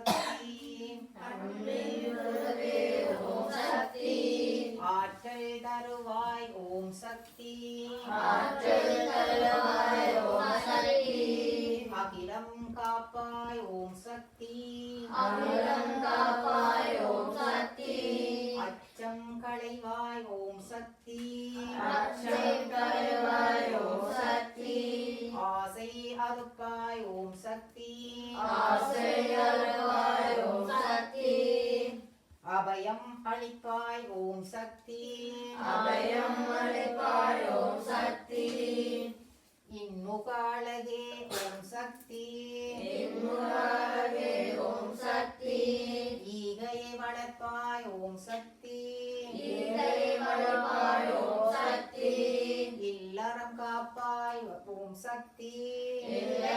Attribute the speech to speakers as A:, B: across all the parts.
A: சக்தி ஆற்றல் தருவாய் ஓம் சக்தி. அகிலம் காப்பாய் ஓம் சக்தி. அச்சம் அபயம் அளிப்பாய் ஓம் சக்தி. இன்முகாழகே ஓம் சக்தி. ஈகையை வளர்ப்பாய் ஓம் சக்தி. இல்லறம் காப்பாய் ஓம் சக்தி. உறுதுணை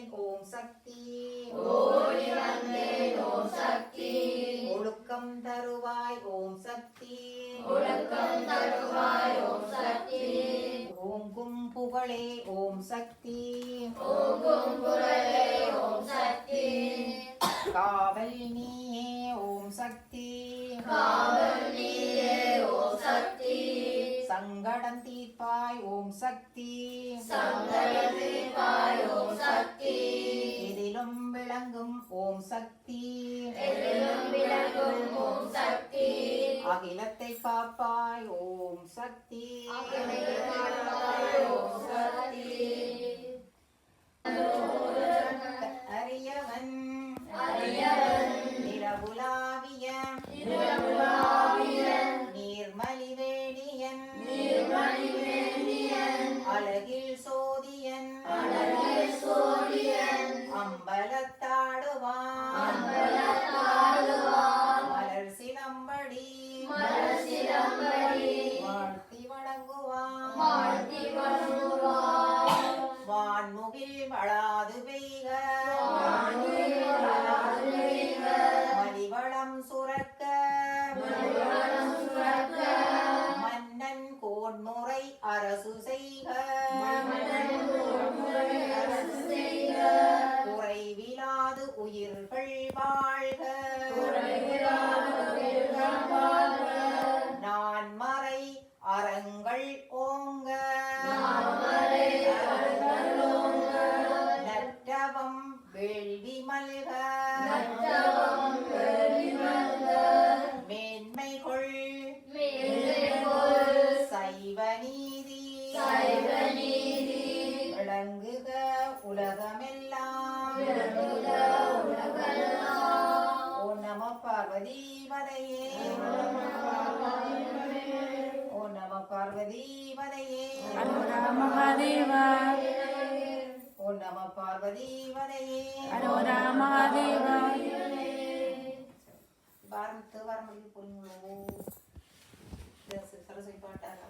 A: வந்தேன் ஓம் சக்தி. ஒழுக்கம் தருவாய் ஓம் சக்தி. ஓங்கும் புகழே ஓம் சக்தி. காவல் நீயே ஓம் சக்தி. சங்கடம் தீர்ப்பாய் ஓம் சக்தி. எதிலும் விளங்கும் ஓம் சக்தி. அகிலத்தை காப்பாய் ஓம் சக்தி. அறியவன் அழகில் சோதியன். அம்பலத்தாடுவான். மலர் சிலம்படி வாழ்த்தி வணங்குவான் வான்முகில் வளாது பெய்க ஓ நம பார்வதி வதையே ஓ நம பார்வதி வதையே
B: மகாதேவா
A: ஓ நம பார்வதி வதையே
B: அரோரா மகாதேவா
A: பாரத்து புரியுங்களோ சரஸ்வதி பாட்டாரா